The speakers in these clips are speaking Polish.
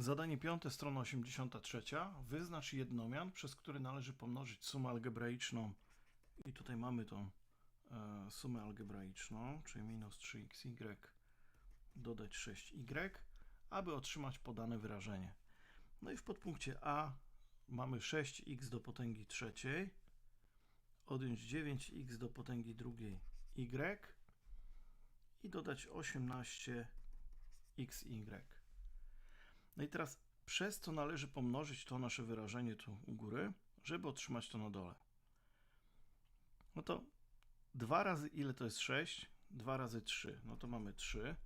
Zadanie piąte, strona 83. Wyznacz jednomian, przez który należy pomnożyć sumę algebraiczną. I tutaj mamy tą e, sumę algebraiczną, czyli minus 3xy dodać 6y, aby otrzymać podane wyrażenie. No i w podpunkcie A mamy 6x do potęgi trzeciej, odjąć 9x do potęgi drugiej y i dodać 18xy. No i teraz przez co należy pomnożyć to nasze wyrażenie tu u góry, żeby otrzymać to na dole. No to 2 razy ile to jest 6? 2 razy 3. No to mamy 3.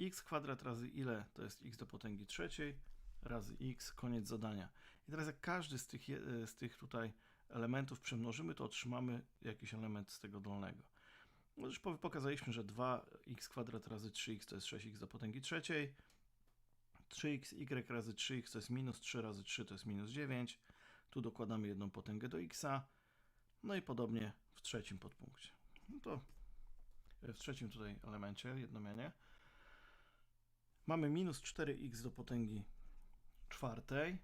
x kwadrat razy ile to jest x do potęgi trzeciej razy x, koniec zadania. I teraz jak każdy z tych, je- z tych tutaj elementów przemnożymy, to otrzymamy jakiś element z tego dolnego. No już pokazaliśmy, że 2x kwadrat razy 3x to jest 6x do potęgi trzeciej. 3xy razy 3x to jest minus 3 razy 3 to jest minus 9. Tu dokładamy jedną potęgę do x. No i podobnie w trzecim podpunkcie. No to w trzecim tutaj elemencie, jednomianie. Mamy minus 4x do potęgi czwartej.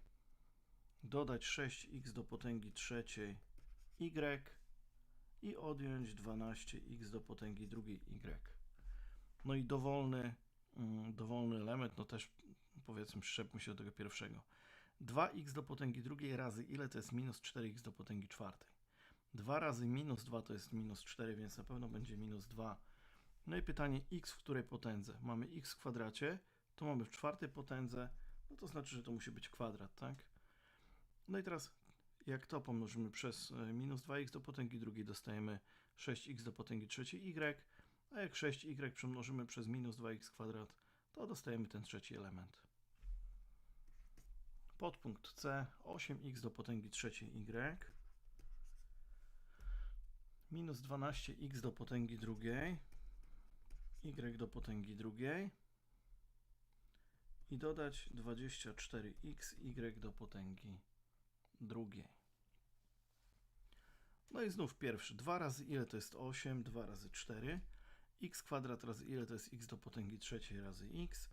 Dodać 6x do potęgi trzeciej y i odjąć 12x do potęgi drugiej y. No i dowolny, mm, dowolny element, no też powiedzmy przyczepmy się do tego pierwszego. 2x do potęgi drugiej razy ile to jest minus 4x do potęgi czwartej. 2 razy minus 2 to jest minus 4, więc na pewno będzie minus 2. No i pytanie x w której potędze? Mamy x w kwadracie, to mamy w czwartej potędze, no to znaczy, że to musi być kwadrat, tak? No i teraz jak to pomnożymy przez e, minus 2x do potęgi drugiej, dostajemy 6x do potęgi trzeciej y, a jak 6y przemnożymy przez minus 2x kwadrat, to dostajemy ten trzeci element. Podpunkt C 8x do potęgi trzeciej y minus 12x do potęgi drugiej y do potęgi drugiej i dodać 24x y do potęgi drugiej. No i znów pierwszy. 2 razy ile to jest 8? 2 razy 4. x kwadrat razy ile to jest x do potęgi trzeciej razy x.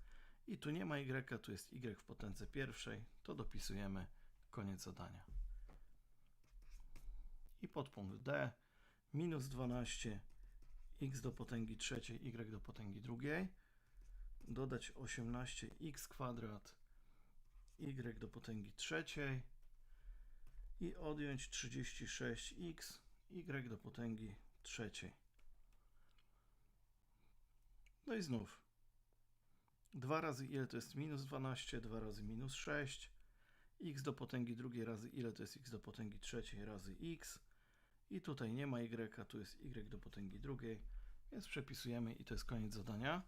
I tu nie ma y, tu jest y w potędze pierwszej. To dopisujemy. Koniec zadania. I podpunkt D. Minus 12 x do potęgi trzeciej, y do potęgi drugiej. Dodać 18x kwadrat y do potęgi trzeciej i odjąć 36x y do potęgi trzeciej. No i znów 2 razy ile to jest minus 12, 2 razy minus 6, x do potęgi drugiej razy ile to jest x do potęgi trzeciej razy x i tutaj nie ma y, tu jest y do potęgi drugiej, więc przepisujemy i to jest koniec zadania.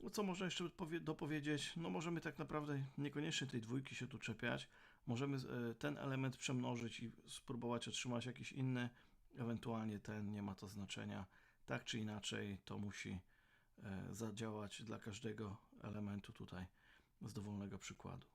No co można jeszcze powie- dopowiedzieć? No możemy tak naprawdę niekoniecznie tej dwójki się tu czepiać. Możemy e, ten element przemnożyć i spróbować otrzymać jakiś inny, ewentualnie ten, nie ma to znaczenia. Tak czy inaczej to musi zadziałać dla każdego elementu tutaj z dowolnego przykładu.